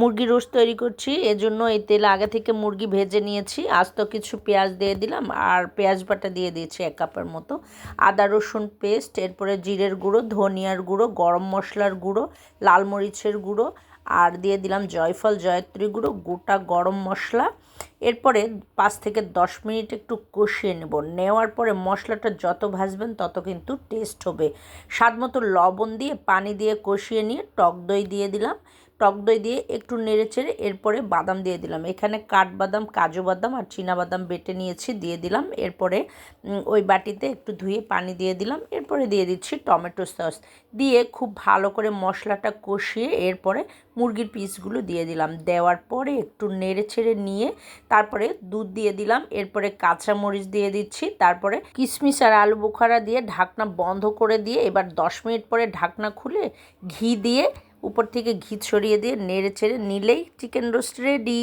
মুরগি রোস্ট তৈরি করছি। এজন্য এই তেল আগে থেকে মুরগি ভেজে নিয়েছি। আস্ত কিছু পেঁয়াজ দিয়ে দিলাম আর পেঁয়াজ বাটা দিয়ে দিয়েছি এক কাপের মতো। আদা, রসুন পেস্ট, এরপরে জিরের গুঁড়ো, ধনিয়ার গুঁড়ো, গরম মশলার গুঁড়ো, লাল মরিচের গুঁড়ো আর দিয়ে দিলাম জয়ফল, জয়ত্রী গুঁড়ো, গোটা গরম মশলা। এরপরে পাঁচ থেকে দশ মিনিট একটু কষিয়ে নেব। নেওয়ার পরে মশলাটা যত ভাজবেন তত কিন্তু টেস্ট হবে। স্বাদ মতো লবণ দিয়ে, পানি দিয়ে কষিয়ে নিয়ে টক দই দিয়ে দিলাম। টক দই দিয়ে একটু নেড়ে চেড়ে এরপরে বাদাম দিয়ে দিলাম। এখানে কাঠবাদাম, কাজু বাদাম আর বাদাম বেটে নিয়েছি, দিয়ে দিলাম। এরপরে ওই বাটিতে একটু ধুয়ে পানি দিয়ে দিলাম। এরপরে দিয়ে দিচ্ছি টমেটো সস। দিয়ে খুব ভালো করে মশলাটা কষিয়ে এরপরে মুরগির পিসগুলো দিয়ে দিলাম। দেওয়ার পরে একটু নেড়ে ছেড়ে নিয়ে তারপরে দুধ দিয়ে দিলাম। এরপরে কাঁচা মরিচ দিয়ে দিচ্ছি। তারপরে কিশমিশ আর আলু বোখারা দিয়ে ঢাকনা বন্ধ করে দিয়ে এবার দশ মিনিট পরে ঢাকনা খুলে ঘি দিয়ে উপর থেকে ঘি ছড়িয়ে দিয়ে নেড়ে ছেড়ে নিলেই চিকেন রোস্ট রেডি